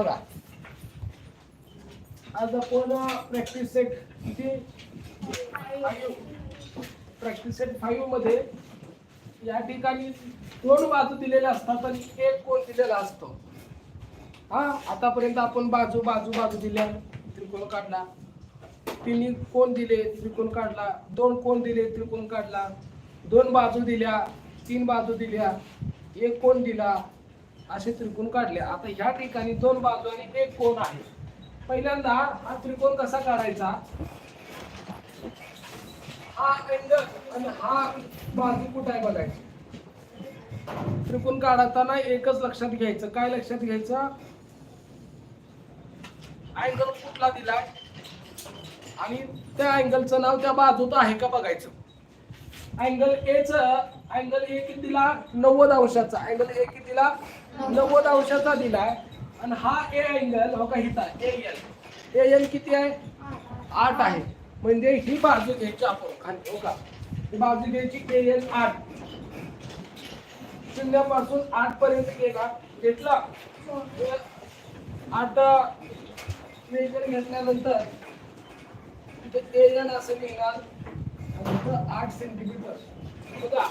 बघा. आज आपण प्रॅक्टिस सेट किती प्रॅक्टिस सेट फाईव्हमध्ये या ठिकाणी दोन बाजू दिलेल्या असतात आणि एक कोण दिलेला असतो. हा आतापर्यंत आपण बाजू बाजू बाजू दिल्या त्रिकोण काढला. तिन्ही कोण दिले त्रिकोण काढला. दोन कोण दिले त्रिकोण काढला. दोन बाजू दिल्या तीन बाजू दिल्या. एक कोण दिला असे त्रिकोण काढले. आता ह्या ठिकाणी दोन बाजू आणि एक कोण आहे. पहिल्यांदा हा त्रिकोण कसा काढायचा? हा अँगल आणि हा बाजू कुठं आहे बघायची? त्रिकोण काढताना एकच लक्षात घ्यायचं. काय लक्षात घ्यायचं? अँगल कुठला दिलाय आणि त्या अँगलचं नाव त्या बाजूत आहे का बघायचं? अँगल ए च अँगल ए किती दिला? नव्वद अंशाचा. अँगल ए किती दिला? नव्वद अंशाचा दिलाय. आणि हा ए अँगल हो का हिता ए एल ए एल किती आहे? आठ आहे. म्हणजे ही बाजू घ्यायची आपण. खाली हो का? ही बाजू घ्यायची ए एल आठ. शून्यापासून आठ पर्यंत गेला. घेतला. आठ मेजर घेतल्यानंतर तिथे ए एल असं निघाल आठ सेंटीमीटर बघा.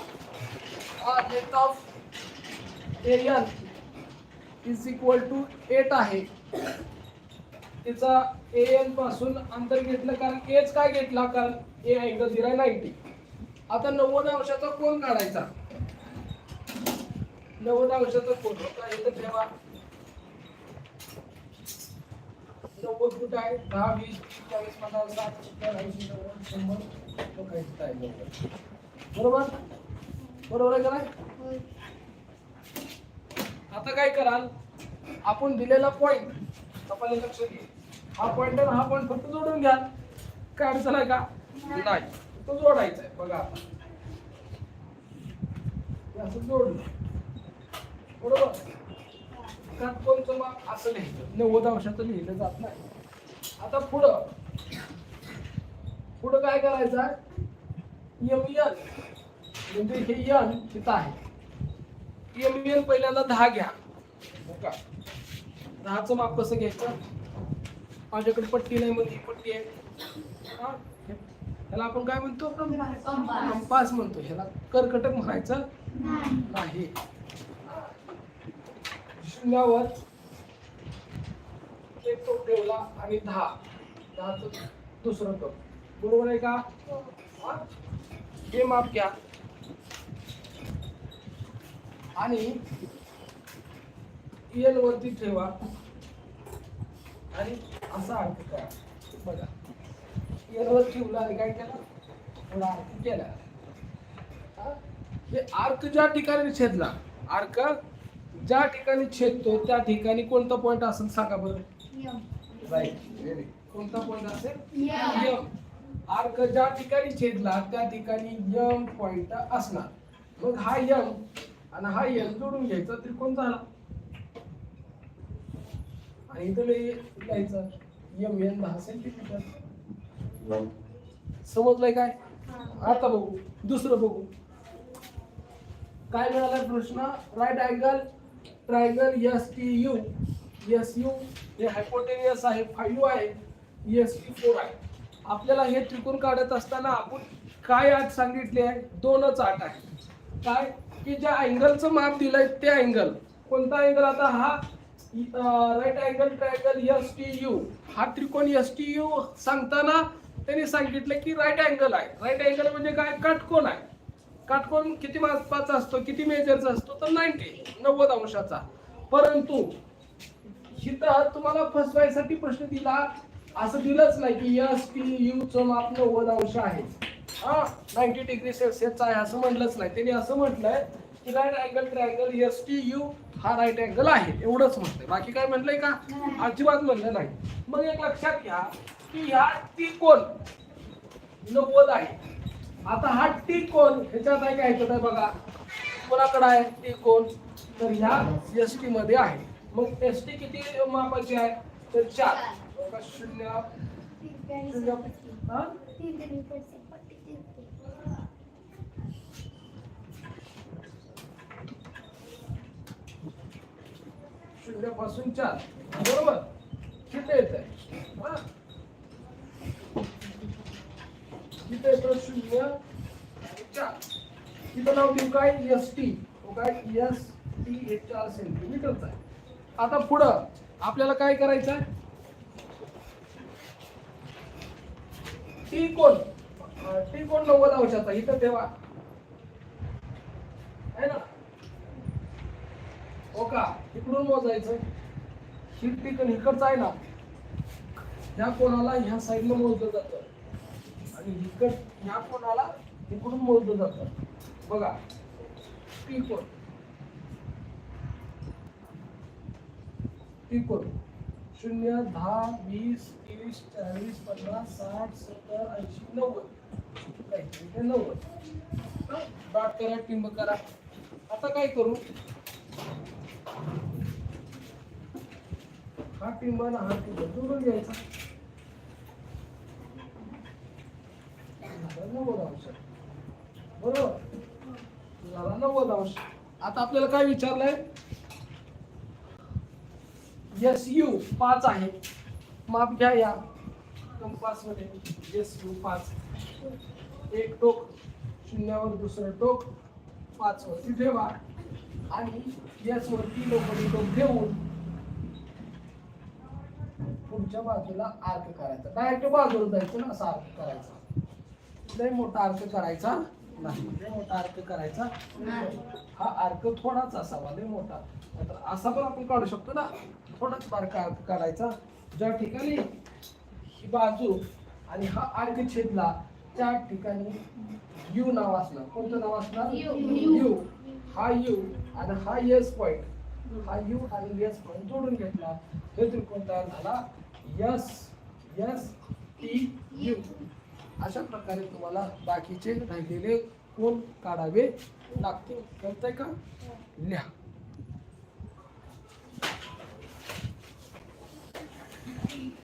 हा length of A is equal to eight आहे. तिचा ए एनपासून अंतर घेतलं कारण एच काय घेतला? कारण ए अँगल झिरा नाईन्टी आता नव्वद अंशाचा कोण काढायचा? नव्वद अंशाचा कोण होता इथं ठेवा. नव्वद कुठं आहे. दहा वीस चाळीस पन्नास साठ सत्तर ऐंशी नव्वद शंभर. बरोबर? बरोबर आहे का नाही? हो. आता काय कराल? आपण दिलेला पॉइंट आपण लक्ष घे. हा पॉइंट आणि हा पॉइंट फक्त जोडून घ्या. काय अडचण आहे का? नाही. तो जोडायचा आहे. बघा. असं जोडलं बरोबर? काटकोनचं माप असं लिहिलं? नव्वद अंशाचं लिहिलं जात नाही. आता पुढं. पुढं काय करायचं एम एन म्हणजे हे यन तिथं आहे. एम एन पहिल्यांदा दहा घ्या. हो का? दहाचं माप कसं घ्यायचं? माझ्याकडे पट्टी नाही म्हणजे पट्टी आहे. हा? ह्याला आपण काय म्हणतो? कंपास म्हणतो. ह्याला कर्कटक म्हणायचं नाही. शून्यावर एक टोक ठेवला आणि दहा. दहाच दुसरं टोक. बरोबर आहे का? हे माप घ्या. आणि एल वरती ठेवा. आणि असा अर्थ करा. बघा. एल वर ठेवला आणि काय केला? थोडा अर्थ केला. हा? हे आर्क ज्या ठिकाणी छेदला आर्क ज्या ठिकाणी छेदतो त्या ठिकाणी कोणता पॉइंट असेल सांगा बरं? राईट कोणता पॉइंट असेल? यम आर्क ज्या ठिकाणी छेदला त्या ठिकाणी यम पॉइंट असणार. मग हा यम आणि हा यम जोडून घ्यायचा त्रिकोण झाला. आणि इथं लिहायचं यम एन दहा सेंटीमीटर समजलंय काय? आता बघू दुसरं बघू. काय मिळाला प्रश्न? Right angle triangle S T U S U हे हायपोटेनियस आहे फाईव्ह आहे एस टी फोर आहे. आपल्याला हे त्रिकोण काढत असताना आपण काय आठ सांगितले आहे? दोनच आठ आहे. काय? की ज्या अँगलचं माप दिलंय ते अँगल कोणता अँगल आता हा right angle triangle S T U हा त्रिकोण एस टी यू सांगताना त्यांनी सांगितलं की राईट अँगल आहे. राईट अँगल म्हणजे काय? काटकोन आहे. काटकोन किती मापाचा असतो? किती मेजरचा असतो? तर नाईन्टी नव्वद अंशाचा. परंतु इथं तुम्हाला फसवायसाठी प्रश्न दिला असं दिलंच नाही की एस टी यूचं माप नव्वद अंश आहे. हा नाईन्टी डिग्री सेल्सिअसचा आहे असं म्हटलंच नाही. त्यांनी असं म्हटलंय की right angle triangle S T U हा राईट अँगल आहे. एवढंच म्हटलंय. बाकी काय म्हटलंय का? अजिबात म्हणलं नाही. मग एक लक्षात घ्या की ह्या टी कोण नव्वद आहे. आता हा टी कोण ह्याच्यात आहे काय आहे बघा. कोणाकडे आहे? टी कोण तर ह्या एस टी मध्ये आहे. मग एस टी किती मापाची आहे? तर चार. बघा, शून्य. शून्य. शून्यापासून चार बरोबर किती येत आहे? हा. किती येतं शून्य? चार. तिथं नाव देऊ काय? एस टी हो काय? एस टी हे चार सेंटीमीटरचा आहे. आता पुढं आपल्याला काय करायचं आहे? टी कोण? टी कोण नव्वद अंशाचा? इथं ठेवा. आहे ना? हो का? इकडून मोजायचं. ही टिकन इकडचं आहे ना. ह्या कोणाला ह्या साईडला मोजलं जातं. आणि इकड ह्या कोणाला इकडून मोजलं जातं. बघा. टी कोण? टी कोण? शून्य दहा वीस तीस चाळीस पन्नास साठ सत्तर ऐंशी नव्वद. नव्वद. हं? करा टिंब करा. आता काय करू? हा टिंब हा टिंब जोडून घ्यायचा. नव्वद अंश. बरोबर? झाला नव्वद अंश. आता आपल्याला काय विचारलंय? एस यू पाच आहे. माप घ्या या. कंपासमध्ये एस यू पाच. एक टोक. शून्यावर दुसरं टोक. पाच तिथे ठेवा आणि गॅसवरती वरती लोखंडी टोक ठेवून पुढच्या बाजूला आर्क करायचा. डायरेक्ट बाजूला जायचं ना असा आर्क करायचा. लय मोठा आर्क करायचा नाही. लय मोठा आर्क करायचा हा अर्क थोडाच असावा लय मोठा. असा पण आपण काढू शकतो ना. थोडाच बारका अर्क काढायचा ज्या ठिकाणी ही बाजू आणि हा अर्क छेदला त्या ठिकाणी यू नाव असणार. कोणतं नाव असणार? यू. हा यू. आणि हा यस पॉइंट हा यू आणि यस पॉइंट जोडून घेतला. हे त्रिकोण तयार झाला. यस यस टी यू अशा प्रकारे तुम्हाला बाकीचे राहिलेले कोण काढावे लागतील? आहे का? लिहा